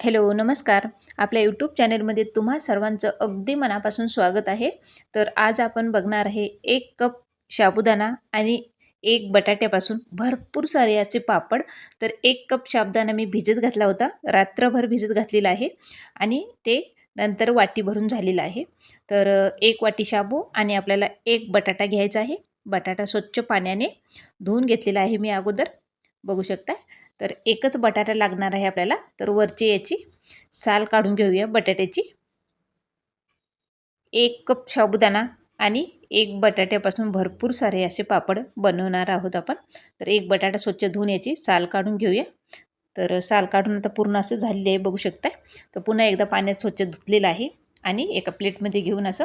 Hello नमस्कार. आपल्या YouTube चॅनलमध्ये तुम्हा सर्वांचं अगदी मनापासून स्वागत आहे. तर आज आपण बघणार आहे एक कप साबुदाणा आणि एक बटाट्यापासून भरपूर सारे असे पापड. तर एक कप साबुदाणा मी भिजत घातला होता. रात्रभर भिजत घातलेला आहे आणि ते नंतर वाटी भरून झालेलं आहे. तर एक वाटी शाबू आणि आपल्याला एक बटाटा घ्यायचा आहे. बटाटा स्वच्छ पाण्याने धुवून घेतलेला आहे मी अगोदर. बघू शकता? तर एकच बटाटा लागणार आहे आपल्याला तर वरची याची साल काढून घेऊया बटाट्याची. एक कप साबुदाणा आणि एक बटाट्यापासून भरपूर सारे असे पापड बनवणार आहोत आपण. तर एक बटाटा स्वच्छ धुवून याची साल काढून घेऊया. तर साल काढून आता पूर्ण असं झालेलं आहे बघू शकता तर पुन्हा एकदा पाण्यात स्वच्छ धुतलेलं आहे आणि एका प्लेटमध्ये घेऊन असं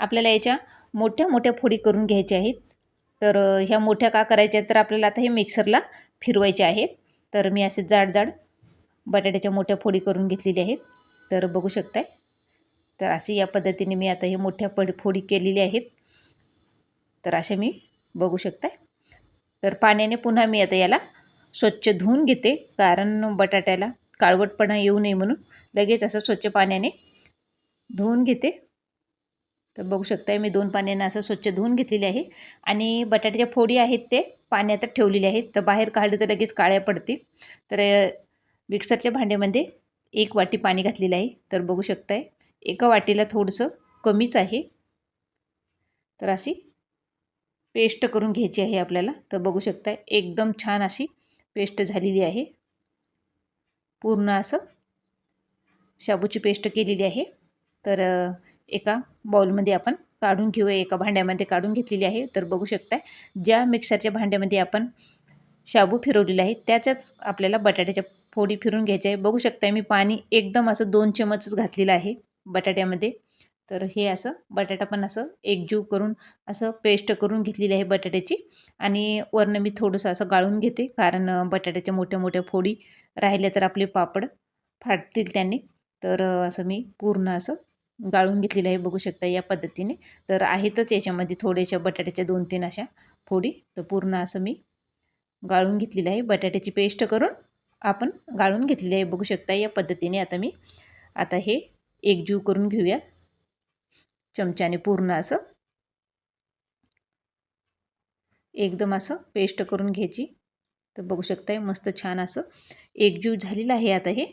आपल्याला याच्या मोठ्या मोठ्या फोडी करून घ्यायच्या आहेत. तर ह्या मोठ्या का करायच्या तर आपल्याला आता हे मिक्सरला फिरवायचे आहेत. तर मी असे जाड जाड बटाट्याच्या मोठ्या फोडी करून घेतलेल्या आहेत. तर बघू शकताय. तर अशी या पद्धतीने मी आता हे मोठ्या पड फोडी केलेल्या आहेत. तर असे मी बघू शकताय. तर पाण्याने पुन्हा मी आता याला स्वच्छ धुवून घेते. कारण बटाट्याला काळवटपणा येऊ नये म्हणून लगेच असं स्वच्छ पाण्याने धुवून घेते. तर बघू शकताय मी दोन पाण्यानं असं स्वच्छ धुवून घेतलेले आहे. आणि बटाट्याच्या फोडी आहेत ते पाण्यातच ठेवलेली आहेत. तर बाहेर काढलं तर लगेच काळ्या पडतील. तर मिक्सरच्या भांड्यामध्ये एक वाटी पाणी घातलेलं आहे. तर बघू शकताय एका वाटीला थोडंसं कमीच आहे. तर अशी पेस्ट करून घ्यायची आहे आपल्याला. तर बघू शकताय एकदम छान अशी पेस्ट झालेली आहे. पूर्ण असं शाबूची पेस्ट केलेली आहे. तर एका बाउलमध्ये आपण काढून घेऊया एका भांड्यामध्ये काढून घेतलेली आहे. तर बघू शकताय ज्या मिक्सरच्या भांड्यामध्ये आपण शाबू फिरवलेला आहे त्याच्याच आपल्याला बटाट्याच्या फोडी फिरून घ्यायच्या आहे. बघू शकताय मी पाणी एकदम असं दोन चमचच घातलेलं आहे बटाट्यामध्ये. तर हे असं बटाटा पण असं एकजीव करून असं पेस्ट करून घेतलेली आहे बटाट्याची. आणि वरनं मी थोडंसं असं गाळून घेते कारण बटाट्याच्या मोठ्या मोठ्या फोडी राहिल्या तर आपले पापड फाटतील त्यांनी. तर असं मी पूर्ण असं गाळून घेतलेलं आहे बघू शकता या पद्धतीने. तर आहेतच याच्यामध्ये थोड्याशा बटाट्याच्या दोन तीन अशा फोडी. तर पूर्ण असं मी गाळून घेतलेलं आहे. बटाट्याची पेस्ट करून आपण गाळून घेतलेली आहे बघू शकता या पद्धतीने. आता मी आता हे एकजीव करून घेऊया. चमच्याने पूर्ण असं एकदम असं पेस्ट करून घ्यायची. तर बघू शकताय मस्त छान असं एकजीव झालेलं आहे आता हे.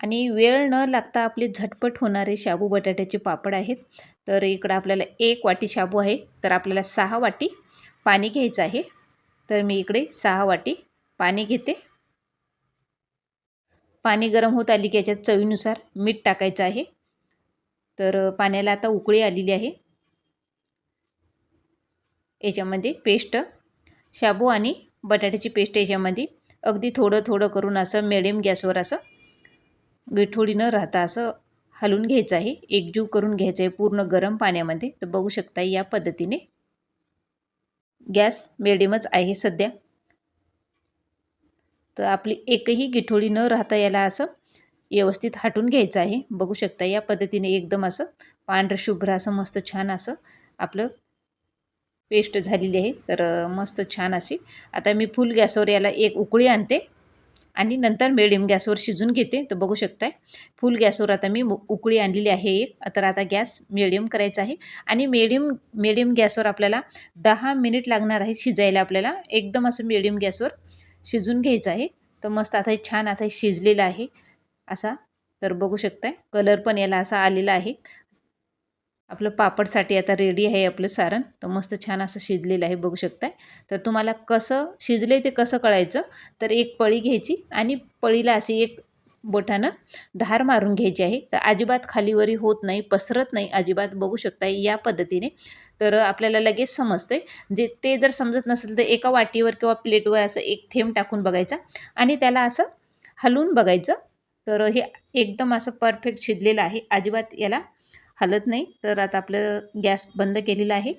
आणि वेळ न लागता आपले झटपट होणारे शाबू बटाट्याचे पापड आहेत. तर इकडं आपल्याला एक वाटी शाबू आहे. तर आपल्याला सहा वाटी पाणी घ्यायचं आहे. तर मी इकडे सहा वाटी पाणी घेते. पाणी गरम होत आली की याच्यात चवीनुसार मीठ टाकायचं आहे. तर पाण्याला आता उकळी आलेली आहे. याच्यामध्ये पेस्ट शाबू आणि बटाट्याची पेस्ट याच्यामध्ये. अगदी थोडं थोडं करून असं मिडियम गॅसवर असं गिठोडी न राहता असं हलून घ्यायचं आहे. एकजीव करून घ्यायचं आहे पूर्ण गरम पाण्यामध्ये. तर बघू शकता या पद्धतीने गॅस मिडियमच आहे सध्या. तर आपली एकही गिठोडी न राहता याला असं व्यवस्थित हाटून घ्यायचं आहे. बघू शकता या पद्धतीने एकदम असं पांढरं शुभ्र असं मस्त छान असं आपलं पेस्ट झालेली आहे. तर मस्त छान अशी. आता मी फुल गॅसवर याला एक उकळी आणते. आणि नंतर मिडियम गॅसवर शिजून घेते. तर बघू शकताय फुल गॅसवर आता मी उकळी आणलेली आहे एक. तर आता गॅस मिडियम करायचा आहे. आणि मिडियम मिडियम गॅसवर आपल्याला दहा मिनिट लागणार आहे शिजायला आपल्याला. एकदम असं मिडियम गॅसवर शिजून घ्यायचं आहे. तर मस्त आता हे छान आता हे शिजलेलं आहे. असा तर बघू शकताय कलर पण याला असा आलेला आहे. आपलं पापडसाठी आता रेडी आहे आपलं सारण. तर मस्त छान असं शिजलेलं आहे बघू शकताय. तर तुम्हाला कसं शिजले ते कसं कळायचं? तर एक पळी घ्यायची आणि पळीला अशी एक बोटानं धार मारून घ्यायची आहे. तर अजिबात खालीवरी होत नाही पसरत नाही अजिबात बघू शकता या पद्धतीने. तर आपल्याला लगेच समजते जे ते जर समजत नसेल तर एका वाटीवर किंवा प्लेटवर असं एक थेंब टाकून बघायचा आणि त्याला असं हलवून बघायचं. तर हे एकदम असं परफेक्ट शिजलेलं आहे. अजिबात याला हलत नाही. तर आता आपलं गॅस बंद केलेला आहे.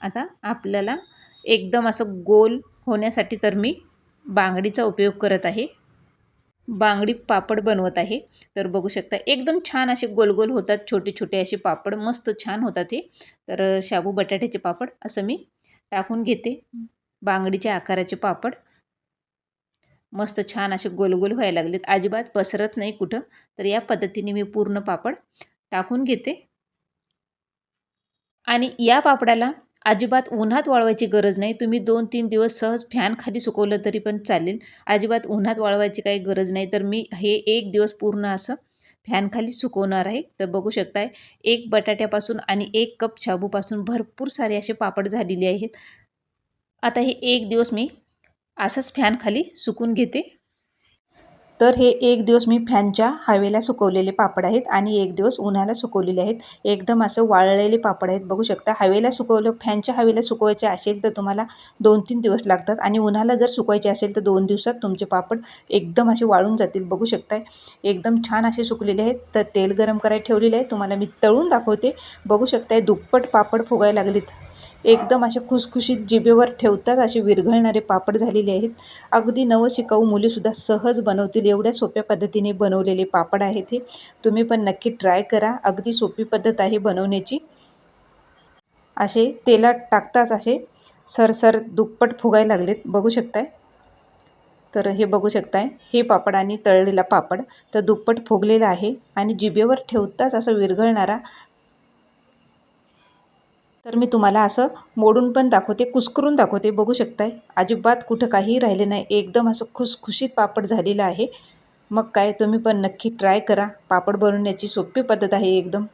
आता आपल्याला एकदम असं गोल होण्यासाठी तर मी बांगडीचा उपयोग करत आहे. बांगडी पापड बनवत आहे. तर बघू शकता एकदम छान असे गोल गोल होतात. छोटे छोटे असे पापड मस्त छान होतात हे. तर शाबू बटाट्याचे पापड असं मी टाकून घेते. बांगडीच्या आकाराचे पापड. मस्त छान असे गोलगोल व्हायला लागलेत. अजिबात पसरत नाही कुठं. तर या पद्धतीने मी पूर्ण पापड टाकून घेते. आणि या पापडाला अजिबात उन्हात वाळवायची गरज नाही. तुम्ही दोन तीन दिवस सहज फॅन खाली सुकवलं तरी पण चालेल. अजिबात उन्हात वाळवायची काही गरज नाही. तर मी हे एक दिवस पूर्ण असं फॅनखाली सुकवणार आहे. तर बघू शकताय एक बटाट्यापासून आणि एक कप शाबूपासून भरपूर सारे असे पापड झालेले आहेत. आता हे एक दिवस मी असंच फॅनखाली सुकून घेते. तर हे एक दिवस मी फॅनच्या हवेला सुकवलेले पापड आहेत आणि एक दिवस उन्हाला सुकवलेले आहेत. एकदम असं वाळलेले पापड आहेत. बघू शकता हवेला सुकवलं फॅनच्या हवेला सुकवायचे असेल तर तुम्हाला दोन तीन दिवस लागतात आणि उन्हाला जर सुकवायचे असेल तर दोन दिवसात तुमचे पापड एकदम असे वाळून जातील. बघू शकताय एकदम छान असे सुकलेले आहेत. तर तेल गरम करायला ठेवलेले आहे. तुम्हाला मी तळून दाखवते. बघू शकताय दुप्पट पापड फुगायला लागलेत. एकदम असे खुसखुशीत जिभेवर ठेवताच असे विरघळणारे पापड झालेले आहेत. अगदी नवं शिकाऊ मुलीसुद्धा सहज बनवतील एवढ्या सोप्या पद्धतीने बनवलेले पापड आहेत हे. तुम्ही पण नक्की ट्राय करा. अगदी सोपी पद्धत आहे बनवण्याची. असे तेलात टाकताच असे सरसर दुप्पट फुगायला लागलेत. बघू शकताय? तर हे बघू शकताय. हे पापड आणि तळलेला पापड. तर दुप्पट फुगलेला आहे आणि जिभेवर ठेवताच असं विरघळणारा तर मी तुम्हाला असं मोडून पण दाखवते कुस्करून दाखवते. बघू शकताय अजिबात कुठं काही राहिले नाही. एकदम असं खुसखुशीत पापड झालेलं आहे. मग काय तुम्ही पण नक्की ट्राय करा. पापड बनवण्याची सोपी पद्धत आहे एकदम.